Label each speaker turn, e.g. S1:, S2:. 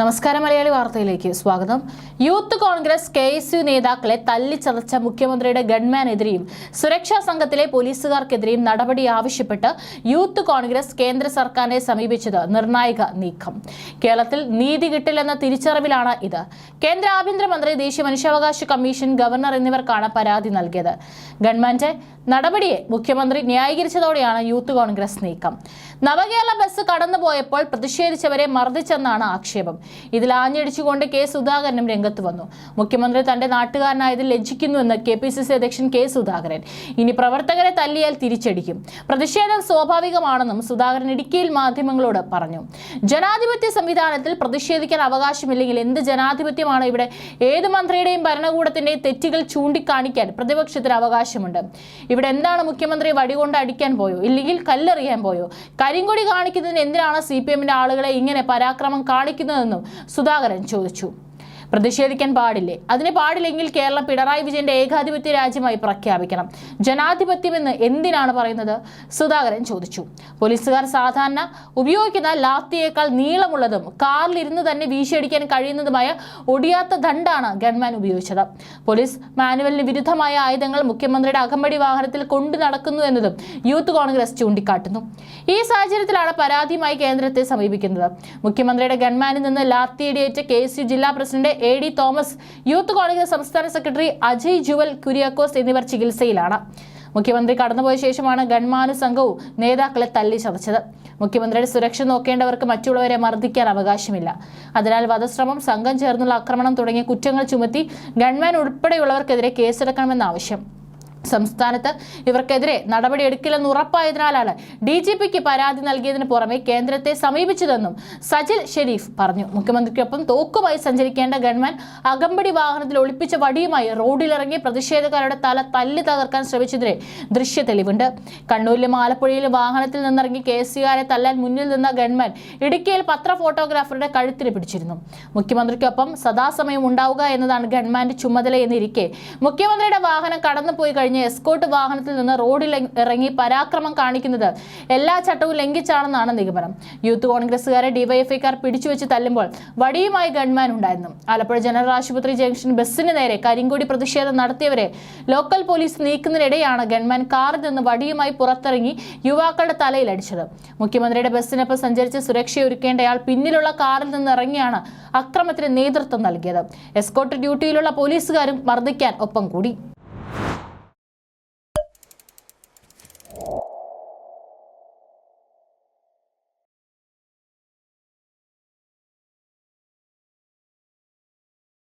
S1: നമസ്കാരം മലയാളി വാർത്തയിലേക്ക് സ്വാഗതം. Youth Congress K S U നേതാക്കളെ തല്ലിച്ചതച്ച മുഖ്യമന്ത്രിയുടെ ഗൺമാനെതിരെയും സുരക്ഷാ സംഘത്തിലെ പോലീസുകാർക്കെതിരെയും നടപടി ആവശ്യപ്പെട്ട് യൂത്ത് കോൺഗ്രസ് കേന്ദ്ര സർക്കാരിനെ സമീപിച്ചത് നിർണായക നീക്കം. കേരളത്തിൽ നീതി കിട്ടില്ലെന്ന തിരിച്ചറിവിലാണ് ഇത്. കേന്ദ്ര ആഭ്യന്തരമന്ത്രി ദേശീയ മനുഷ്യാവകാശ കമ്മീഷൻ ഗവർണർ എന്നിവർക്കാണ് പരാതി നൽകിയത്. ഗവൺമെന്റ് നടപടിയെ മുഖ്യമന്ത്രി ന്യായീകരിച്ചതോടെയാണ് യൂത്ത് കോൺഗ്രസ് നീക്കം. നവകേരള ബസ് കടന്നുപോയപ്പോൾ പ്രതിഷേധിച്ചവരെ മർദ്ദിച്ചെന്നാണ് ആക്ഷേപം. ഇതിൽ ആഞ്ഞടിച്ചുകൊണ്ട് കെ സുധാകരനും രംഗത്ത് വന്നു. മുഖ്യമന്ത്രി തന്റെ നാട്ടുകാരനായതിൽ ലജ്ജിക്കുന്നുവെന്ന് കെ പി സി സി അധ്യക്ഷൻ കെ സുധാകരൻ. ഇനി പ്രവർത്തകരെ തല്ലിയാൽ തിരിച്ചടിക്കും. പ്രതിഷേധം സ്വാഭാവികമാണെന്നും സുധാകരൻ ഇടുക്കിയിൽ മാധ്യമങ്ങളോട് പറഞ്ഞു. ജനാധിപത്യ സംവിധാനത്തിൽ പ്രതിഷേധിക്കാൻ അവകാശമില്ലെങ്കിൽ എന്ത് ജനാധിപത്യമാണ് ഇവിടെ? ഏത് മന്ത്രിയുടെയും ഭരണകൂടത്തിന്റെയും തെറ്റുകൾ ചൂണ്ടിക്കാണിക്കാൻ പ്രതിപക്ഷത്തിന് അവകാശമുണ്ട്. ഇവിടെ എന്താണ് മുഖ്യമന്ത്രി വടികൊണ്ട് അടിക്കാൻ പോയോ? ഇല്ലെങ്കിൽ കല്ലെറിയാൻ പോയോ? കരിങ്കൊടി കാണിക്കുന്നതിന് എന്തിനാണ് സി പി എമ്മിന്റെ ആളുകളെ ഇങ്ങനെ പരാക്രമം കാണിക്കുന്നതെന്നും സുധാകരൻ ചോദിച്ചു പ്രതിഷേധിക്കാൻ പാടില്ലേ? അതിന് പാടില്ലെങ്കിൽ കേരളം പിണറായി വിജയന്റെ ഏകാധിപത്യ രാജ്യമായി പ്രഖ്യാപിക്കണം. ജനാധിപത്യമെന്ന് എന്തിനാണ് പറയുന്നത്? സുധാകരൻ ചോദിച്ചു. പോലീസുകാർ സാധാരണ ഉപയോഗിക്കുന്ന ലാത്തിയേക്കാൾ നീളമുള്ളതും കാറിലിരുന്ന് തന്നെ വീശിയടിക്കാൻ കഴിയുന്നതുമായ ഒടിയാത്ത ദണ്ടാണ് ഗൺമാൻ ഉപയോഗിച്ചത്. പോലീസ് മാനുവലിന് വിരുദ്ധമായ ആയുധങ്ങൾ മുഖ്യമന്ത്രിയുടെ അകമ്പടി വാഹനത്തിൽ കൊണ്ടു നടക്കുന്നു എന്നതും യൂത്ത് കോൺഗ്രസ് ചൂണ്ടിക്കാട്ടുന്നു. ഈ സാഹചര്യത്തിലാണ് പരാതിയുമായി കേന്ദ്രത്തെ സമീപിക്കുന്നത്. മുഖ്യമന്ത്രിയുടെ ഗൺമാനിൽ നിന്ന് ലാത്തിയടിയേറ്റ കെ ജില്ലാ president A D Thomas youth Congress സംസ്ഥാന സെക്രട്ടറി അജയ് ജുവൽ കുര്യാക്കോസ് എന്നിവർ ചികിത്സയിലാണ്. മുഖ്യമന്ത്രി കടന്നുപോയ ശേഷമാണ് ഗൺമാന സംഘവും നേതാക്കളെ തല്ലി ചതച്ചത്. മുഖ്യമന്ത്രിയുടെ സുരക്ഷ നോക്കേണ്ടവർക്ക് മറ്റുള്ളവരെ മർദ്ദിക്കാൻ അവകാശമില്ല. അതിനാൽ വധശ്രമം സംഘം ചേർന്നുള്ള ആക്രമണം തുടങ്ങിയ കുറ്റങ്ങൾ ചുമത്തി ഗൺമാൻ ഉൾപ്പെടെയുള്ളവർക്കെതിരെ കേസെടുക്കണമെന്ന ആവശ്യം സംസ്ഥാനത്ത് ഇവർക്കെതിരെ നടപടിയെടുക്കില്ലെന്ന് ഉറപ്പായതിനാലാണ് ഡി ജി പിക്ക് പരാതി നൽകിയതിന് പുറമെ കേന്ദ്രത്തെ സമീപിച്ചതെന്നും സജിൽ ഷെരീഫ് പറഞ്ഞു. മുഖ്യമന്ത്രിക്കൊപ്പം തോക്കുമായി സഞ്ചരിക്കേണ്ട ഗവൺമെൻ അകമ്പടി വാഹനത്തിൽ ഒളിപ്പിച്ച വടിയുമായി റോഡിലിറങ്ങി പ്രതിഷേധക്കാരുടെ തല തല്ലി തകർക്കാൻ ശ്രമിച്ചതിനെ ദൃശ്യ തെളിവുണ്ട്. കണ്ണൂരിലും ആലപ്പുഴയിലും വാഹനത്തിൽ നിന്നിറങ്ങി കെ എസ് സിക്കാരെ തല്ലാൻ മുന്നിൽ നിന്ന ഗവൺമെൻ ഇടുക്കിയിൽ പത്ര ഫോട്ടോഗ്രാഫറുടെ കഴുത്തിന് പിടിച്ചിരുന്നു. മുഖ്യമന്ത്രിക്കൊപ്പം സദാസമയം ഉണ്ടാവുക എന്നതാണ് ഗവൺമെന്റ് ചുമതലയെന്നിരിക്കെ മുഖ്യമന്ത്രിയുടെ വാഹനം കടന്നുപോയി കഴിഞ്ഞ എസ്കോട്ട് വാഹനത്തിൽ നിന്ന് റോഡിൽ ഇറങ്ങി പരാക്രമം കാണിക്കുന്നത് എല്ലാ ചട്ടവും ലംഘിച്ചാണെന്നാണ് നിഗമനം. യൂത്ത് കോൺഗ്രസുകാരെ ഡിവൈഎഫ്ഐക്കാർ പിടിച്ചുവെച്ച് തല്ലുമ്പോൾ വടിയുമായി ഗൺമാൻ ഉണ്ടായിരുന്നു. ആലപ്പുഴ ജനറൽ ആശുപത്രി ജംഗ്ഷൻ ബസ്സിന് നേരെ കരിങ്കൊടി പ്രതിഷേധം നടത്തിയവരെ ലോക്കൽ പോലീസ് നീക്കുന്നതിനിടെയാണ് ഗൺമാൻ കാറിൽ നിന്ന് വടിയുമായി പുറത്തിറങ്ങി യുവാക്കളുടെ തലയിൽ അടിച്ചത്. മുഖ്യമന്ത്രിയുടെ ബസ്സിനൊപ്പം സഞ്ചരിച്ച് സുരക്ഷയൊരുക്കേണ്ടയാൾ പിന്നിലുള്ള കാറിൽ നിന്ന് ഇറങ്ങിയാണ് അക്രമത്തിന് നേതൃത്വം നൽകിയത്. എസ്കോട്ട് ഡ്യൂട്ടിയിലുള്ള പോലീസുകാരും മർദ്ദിക്കാൻ ഒപ്പം കൂടി.